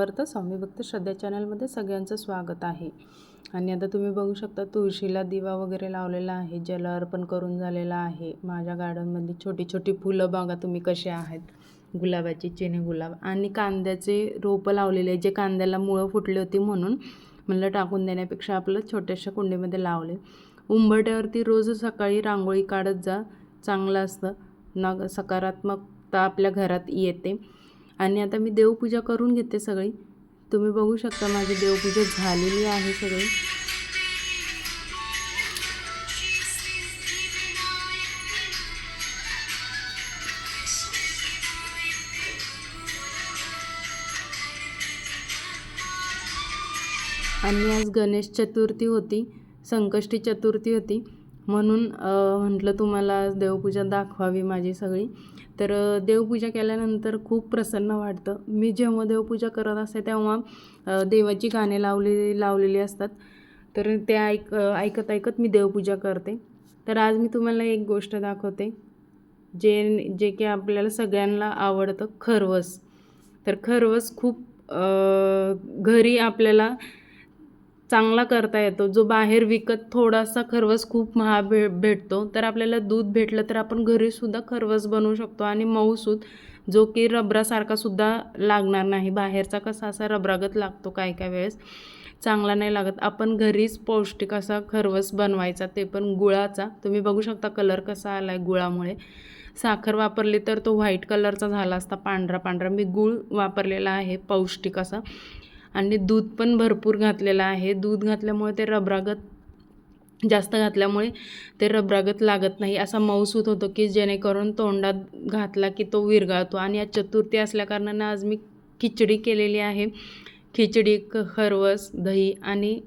स्वामी समर्थ स्वामी भक्त श्रद्धा चॅनलमध्ये सगळ्यांचं स्वागत आहे. आणि आता तुम्ही बघू शकता तुळशीला दिवा वगैरे लावलेला आहे जल अर्पण करून झालेला आहे. माझ्या गार्डनमधली छोटी छोटी फुलं बघा तुम्ही कसे आहेत. गुलाबाची चेने गुलाब आणि कांद्याचे रोपं लावलेले जे कांद्याला मुळं फुटली होती म्हणून म्हणलं टाकून देण्यापेक्षा आपलं छोट्याशा कुंडीमध्ये लावले. उंबरट्यावरती रोज सकाळी रांगोळी काढत जा चांगलं असतं. न सकारात्मकता आपल्या घरात येते. आणि आता मी देवपूजा करून घेते सगळी. तुम्ही बघू शकता माझी देवपूजा झालेली आहे सगळी. आणि आज गणेश चतुर्थी होती संकष्टी चतुर्थी होती. म्हणून म्हटलं तुम्हाला आज देवपूजा दाखवावी माझी सगळी. तर देवपूजा केल्यानंतर खूप प्रसन्न वाटतं. मी जेव्हा देवपूजा करत असते तेव्हा देवाची गाणे लावले लावलेली असतात. तर ते ऐक ऐकत ऐकत मी देवपूजा करते. तर आज मी तुम्हाला एक गोष्ट दाखवते जे जे की आपल्याला सगळ्यांना आवडतं खरवस. तर खरवस खूप घरी आपल्याला चांगला करता येतो. जो बाहेर विकत थोडासा खरवस खूप महाग भे भेटतो तर आपल्याला दूध भेटलं तर आपण घरीसुद्धा खरवस बनवू शकतो आणि मऊसूद जो की रबरासारखासुद्धा लागणार नाही. बाहेरचा कसा असा रबरागत लागतो काय काय वेळेस. चांगला नाही लागत. आपण घरीच पौष्टिक असा खरवस बनवायचा ते पण गुळाचा. तुम्ही बघू शकता कलर कसा आला आहे गुळामुळे. साखर वापरली तर तो व्हाईट कलरचा झाला असता पांढरा पांढरा. मी गूळ वापरलेला आहे पौष्टिक असा. आणि दूध पण भरपूर घातलेलं आहे. दूध घातल्यामुळे ते रबरागत जास्त घातल्यामुळे ते रबरागत लागत नाही. असा मऊसूत होतो की जेणेकरून तोंडात घातला की तो विरघळतो. आणि आज चतुर्थी असल्याकारणानं आज मी खिचडी केलेली आहे. खिचडी खरवस दही आणि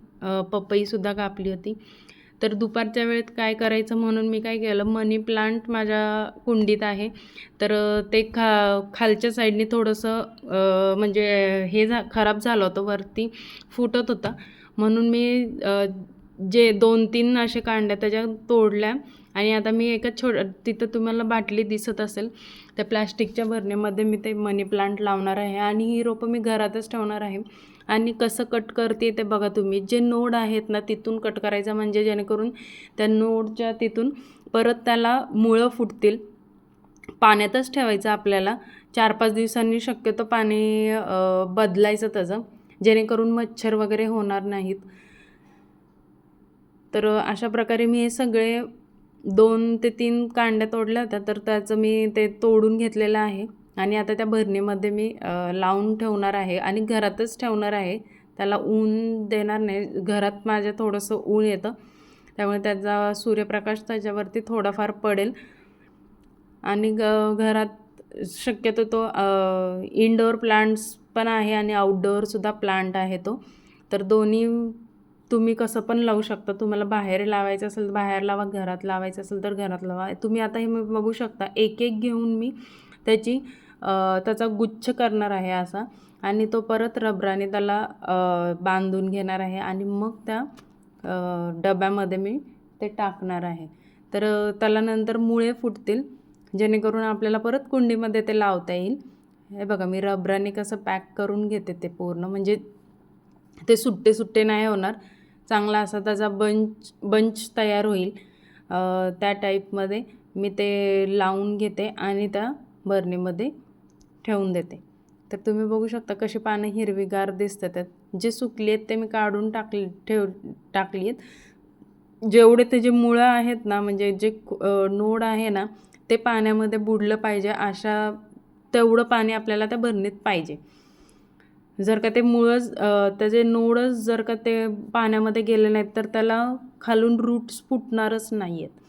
पपईसुद्धा कापली होती. तर दुपारच्या वेळेत काय करायचं म्हणून मी काय केलं मनी प्लांट माझ्या कुंडीत आहे. तर ते खा खालच्या साईडने थोडंसं म्हणजे हे झा खराब झालं होतं वरती फुटत होता. म्हणून मी जे दोन तीन असे कांड्या त्याच्या तोडल्या आणि आता मी एका छोट तिथं तुम्हाला बाटली दिसत असेल त्या प्लॅस्टिकच्या भरणीमध्ये मी ते मनी प्लांट लावणार आहे आणि ही रोपं मी घरातच ठेवणार आहे. आणि कसं कट करते ते बघा तुम्ही. जे नोड आहेत ना तिथून कट करायचं म्हणजे जेणेकरून त्या नोडच्या तिथून परत त्याला मुळं फुटतील. पाण्यातच ठेवायचं आपल्याला. चार पाच दिवसांनी शक्यतो पाणी बदलायचं त्याचं. जेणेकरून मच्छर वगैरे होणार नाहीत. तर अशा प्रकारे मी हे सगळे दोन ते तीन कांड्या तोडल्या होत्या. तर त्याचं मी ते तोडून घेतलेलं आहे. आणि आता त्या भरणीमध्ये मी लावून ठेवणार आहे आणि घरातच ठेवणार आहे. त्याला ऊन देणार नाही. घरात माझ्या थोडंसं ऊन येतं. त्यामुळे त्याचा सूर्यप्रकाश त्याच्यावरती थोडाफार पडेल. आणि ग घरात शक्यतो तो इनडोअर प्लांट्स पण आहे आणि आउटडोअरसुद्धा प्लांट आहे तो. तर दोन्ही तुम्ही कसं पण लावू शकता. तुम्हाला बाहेर लावायचं असेल तर बाहेर लावा घरात लावायचं असेल तर घरात लावा. तुम्ही आता हे मी बघू शकता. एक एक घेऊन मी त्याची त्याचा गुच्छ करणार आहे असा आणि तो परत रबराने त्याला बांधून घेणार आहे आणि मग त्या डब्यामध्ये मी ते टाकणार आहे. तर त्याला नंतर मुळे फुटतील जेणेकरून आपल्याला परत कुंडीमध्ये ते लावता येईल. हे बघा मी रबराने कसं पॅक करून घेते ते पूर्ण. म्हणजे ते सुट्टे सुट्टे नाही होणार. चांगला असा त्याचा बंच बंच तयार होईल. त्या टाईपमध्ये मी ते लावून घेते आणि त्या बरणीमध्ये ठेवून देते. तर तुम्ही बघू शकता कशी पानं हिरवीगार दिसतात त्यात. जे सुकली आहेत ते मी काढून टाकली ठेव टाकली आहेत. जेवढे त्याचे मुळं आहेत ना म्हणजे जे नोड आहे ना ते पाण्यामध्ये बुडलं पाहिजे. अशा तेवढं पाणी आपल्याला त्या भरणीत पाहिजे. जर का ते मुळंच त्याचे नोडच जर का ते पाण्यामध्ये गेले नाहीत तर त्याला खालून रूट्स फुटणारच नाही आहेत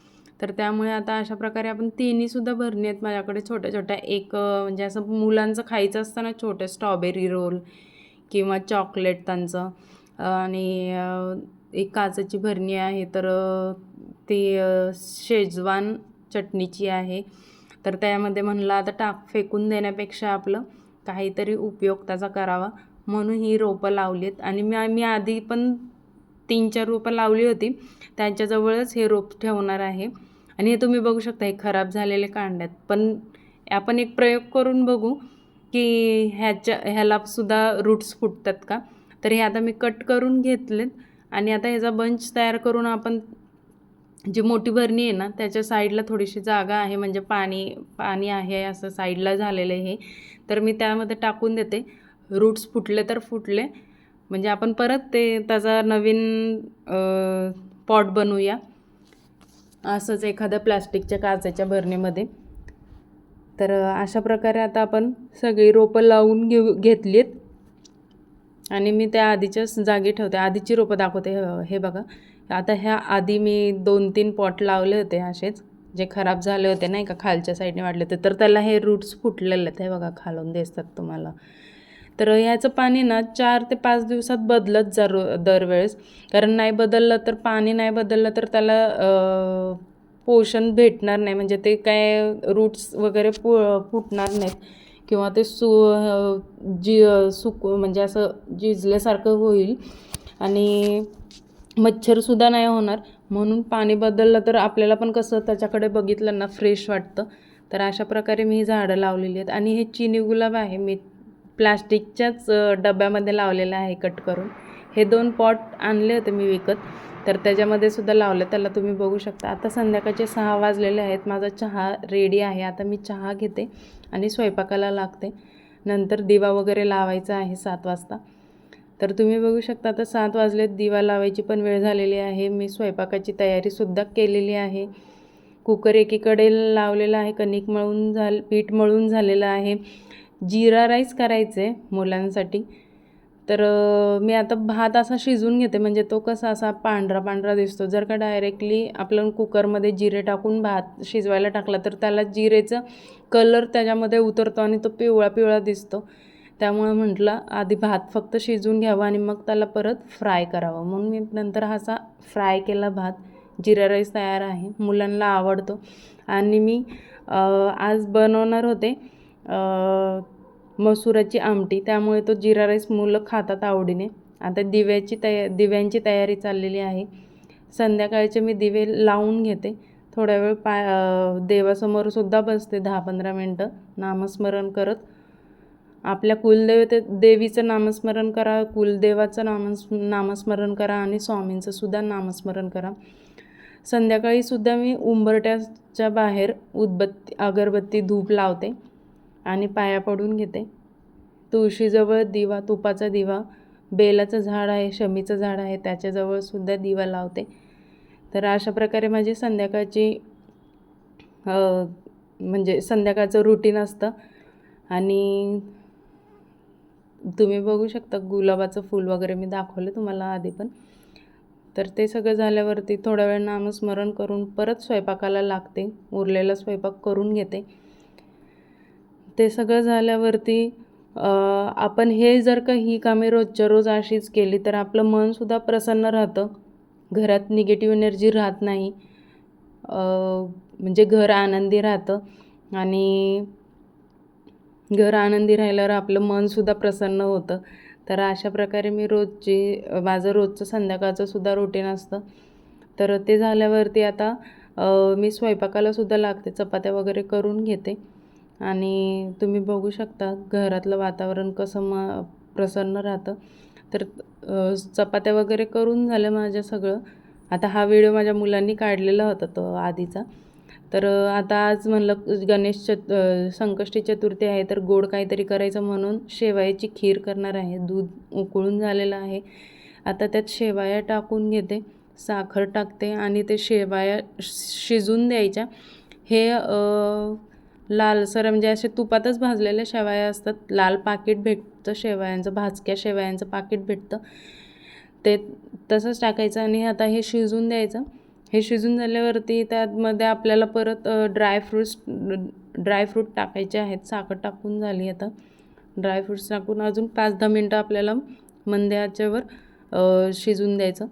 तर त्यामुळे आता अशा प्रकारे आपण तिन्हीसुद्धा भरणी आहेत माझ्याकडे छोट्या छोट्या. एक म्हणजे असं मुलांचं खायचं असतं ना छोटे स्ट्रॉबेरी रोल किंवा चॉकलेट त्यांचं. आणि एक काचेची भरणी आहे तर ती शेजवान चटणीची आहे. तर त्यामध्ये म्हणलं आता टाक फेकून देण्यापेक्षा आपलं काहीतरी उपयोग त्याचा करावा. म्हणून ही रोपं लावली आहेत. आणि मी मी आधी पण तीन चार रोपं लावली होती. त्यांच्याजवळच हे रोप ठेवणार आहे. आणि हे तुम्ही बघू शकता हे खराब झालेले कांड्यात पण आपण एक प्रयोग करून बघू की ह्याच्या ह्याला सुद्धा रूट्स फुटतात का? तर हे आता मी कट करून घेतलेत आणि आता ह्याचा बंच तयार करून आपण जी मोठी भरणी आहे ना त्याच्या साईडला थोडीशी जागा आहे म्हणजे पाणी पाणी आहे असं साईडला झालेलं आहे हे. तर मी त्यामध्ये टाकून देते. रूट्स फुटले तर फुटले. म्हणजे आपण परत ते त्याचा नवीन पॉट बनवूया. असंच एखाद्या प्लास्टिकच्या काचेच्या भरणीमध्ये तर अशा प्रकारे आता आपण सगळी रोपं लावून घेऊ घेतलीत. आणि मी त्या आधीच्याच जागी ठेवते. आधीची रोपं दाखवते हे- हे बघा. आता ह्या आधी मी दोन तीन पॉट लावले होते असेच. जे खराब झाले होते नाही का खालच्या साईडने वाढले होते. तर त्याला हे रूट्स फुटलेले आहेत हे बघा खालून दिसतात तुम्हाला. तर ह्याचं पाणी ना चार ते पाच दिवसात बदलत जा रो दरवेळेस. कारण नाही बदललं तर पाणी नाही बदललं तर त्याला पोषण भेटणार नाही. म्हणजे ते काय रूट्स वगैरे पु फुटणार नाहीत. किंवा ते सु जी सुक म्हणजे असं जिजल्यासारखं होईल. आणि मच्छरसुद्धा नाही होणार. म्हणून पाणी बदललं तर आपल्याला पण कसं त्याच्याकडे बघितलं ना फ्रेश वाटतं. तर अशा प्रकारे मी ही झाडं लावलेली आहेत. आणि हे चिनी गुलाब आहे मी प्लास्टिकच्याच डब्यामध्ये लावलेलं आहे कट करून. हे दोन पॉट आणले होते मी विकत. तर त्याच्यामध्ये सुद्धा लावलं. त्याला तुम्ही बघू शकता. आता संध्याकाळचे सहा वाजलेले आहेत. माझा चहा रेडी आहे. आता मी चहा घेते आणि स्वयंपाकाला लागते. नंतर दिवा वगैरे लावायचा आहे सात वाजता. तर तुम्ही बघू शकता आता सात वाजलेत. दिवा लावायची पण वेळ झालेली आहे. मी स्वयंपाकाची तयारीसुद्धा केलेली आहे. कुकर एकीकडे लावलेला आहे. कणिक मळून झाल पीठ मळून झालेलं आहे. जिरा राईस करायचं आहे मुलांसाठी. तर मी आता भात असा शिजवून घेते म्हणजे तो कसा असा पांढरा पांढरा दिसतो. जर का डायरेक्टली आपण कुकरमध्ये जिरे टाकून भात शिजवायला टाकला तर त्याला जिरेचं कलर त्याच्यामध्ये उतरतो आणि तो पिवळा पिवळा दिसतो. त्यामुळे म्हटलं आधी भात फक्त शिजवून घ्यावा आणि मग त्याला परत फ्राय करावं. म्हणून मी नंतर हा असा फ्राय केला भात. जिरा राईस तयार आहे मुलांना आवडतो. आणि मी आज बनवणार होते मसुराची आमटी त्यामुळे तो जिरा राईस मुलं खातात आवडीने. आता दिव्याची तया दिव्यांची तयारी चाललेली आहे. संध्याकाळचे मी दिवे लावून घेते. थोड्या वेळ पाय देवासमोरसुद्धा बसते दहा पंधरा मिनटं. नामस्मरण करत. आपल्या कुलदेवते देवीचं नामस्मरण करा कुलदेवाचं नामस् नामस्मरण करा आणि स्वामींचं सुद्धा नामस्मरण करा. संध्याकाळीसुद्धा मी उंबरट्याच्या बाहेर उदबत्ती अगरबत्ती धूप लावते. आणि पाया पडून घेते. तुळशीजवळ दिवा तुपाचा दिवा बेलाचं झाड आहे शमीचं झाड आहे त्याच्याजवळसुद्धा दिवा लावते. तर अशा प्रकारे माझी संध्याकाळची म्हणजे संध्याकाळचं रुटीन असतं. आणि तुम्ही बघू शकता गुलाबाचं फूल वगैरे मी दाखवलं तुम्हाला आधी पण. तर ते सगळं झाल्यावरती थोडा वेळ नामस्मरण करून परत स्वयंपाकाला लागते. उरलेला स्वयंपाक करून घेते. ते सगळं झाल्यावरती आपण हे जर का ही कामे रोजच्या रोज अशीच केली तर आपलं मनसुद्धा प्रसन्न राहतं. घरात निगेटिव्ह एनर्जी राहत नाही. म्हणजे घर आनंदी राहतं. आणि घर आनंदी राहिल्यावर आपलं मनसुद्धा प्रसन्न होतं. तर अशा प्रकारे मी रोजची माझं रोजचं संध्याकाळचं सुद्धा रुटीन असतं. तर ते झाल्यावरती आता मी स्वयंपाकाला सुद्धा लागते. चपात्या वगैरे करून घेते. आणि तुम्ही बघू शकता घरातलं वातावरण कसं म प्रसन्न राहतं. तर चपात्या वगैरे करून झालं माझं सगळं. आता हा व्हिडिओ माझ्या मुलांनी काढलेला होता तो आधीचा. तर आता आज म्हणलं गणेश चत संकष्टी चतुर्थी आहे तर गोड काहीतरी करायचं म्हणून शेवयाची खीर करणार आहे. दूध उकळून झालेलं आहे. आता त्यात शेवया टाकून घेते साखर टाकते आणि ते शेवया शिजून द्यायच्या. हे लालसर म्हणजे असे तुपातच भाजलेल्या शेवया असतात. लाल पाकिट भेटतं शेवयांचं भाजक्या शेवयांचं पाकिट भेटतं. ते तसंच टाकायचं आणि आता हे शिजून द्यायचं. हे शिजून झाल्यावरती त्यामध्ये आपल्याला परत ड्रायफ्रूट्स ड्रायफ्रूट टाकायचे आहेत. साखर टाकून झाली आता. ड्रायफ्रूट्स टाकून अजून पाच दहा मिनटं आपल्याला मंद्याच्यावर शिजून द्यायचं.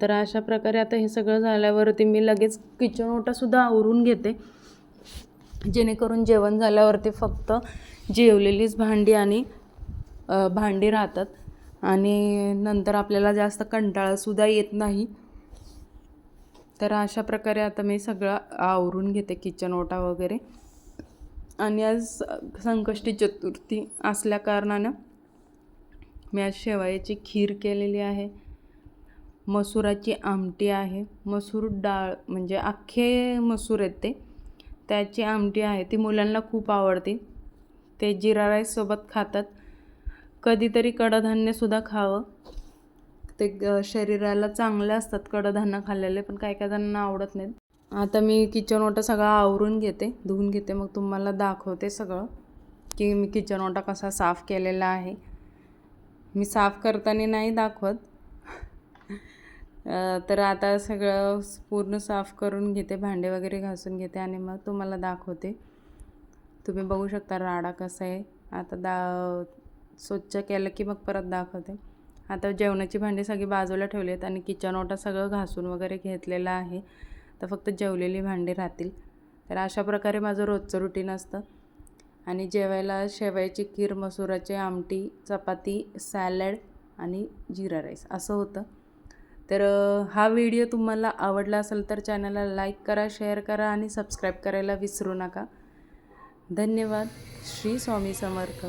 तर अशा प्रकारे आता हे सगळं झाल्यावरती मी लगेच किचन ओटासुद्धा आवरून घेते. जेणेकरून जेवण झाल्यावरती फक्त जेवलेलीच भांडी आणि भांडी राहतात. आणि नंतर आपल्याला जास्त कंटाळासुद्धा येत नाही. तर अशा प्रकारे आता मी सगळं आवरून घेते किचन ओटा वगैरे. आणि आज संकष्टी चतुर्थी असल्या कारणानं मी आज शेवयाची खीर केलेली आहे. मसुराची आमटी आहे. मसूर डाळ म्हणजे अख्खे मसूर आहेत ते. त्याची आमटी आहे ती मुलांना खूप आवडते. ते जिरा राईससोबत खातात. कधीतरी कडधान्यसुद्धा खावं. ते ग शरीराला चांगले असतात कडधान्य खाल्लेले पण काही काही जणांना आवडत नाहीत. आता मी किचन ओटा सगळा आवरून घेते धुवून घेते मग तुम्हाला दाखवते सगळं की मी किचन ओटा कसा साफ केलेला आहे. मी साफ करताना नाही दाखवत. तर आता सगळं पूर्ण साफ करून घेते भांडे वगैरे घासून घेते आणि मग तुम्हाला दाखवते. तुम्ही बघू शकता राडा कसा आहे. आता दा स्वच्छ केलं की मग परत दाखवते. आता जेवणाची भांडी सगळी बाजूला ठेवली आहेत आणि किचन ओटा सगळं घासून वगैरे घेतलेलं आहे. तर फक्त जेवलेली भांडी राहतील. तर अशा प्रकारे माझं रोजचं रुटीन असतं. आणि जेवायला शेवयाची खीर मसुराची आमटी चपाती सॅलड आणि जिरा राईस असं होतं. तर हा व्हिडिओ तुम्हाला आवडला असेल तर चॅनलला लाईक करा शेअर करा आणि सबस्क्राईब करायला विसरू नका. धन्यवाद. श्री स्वामी समर्थ.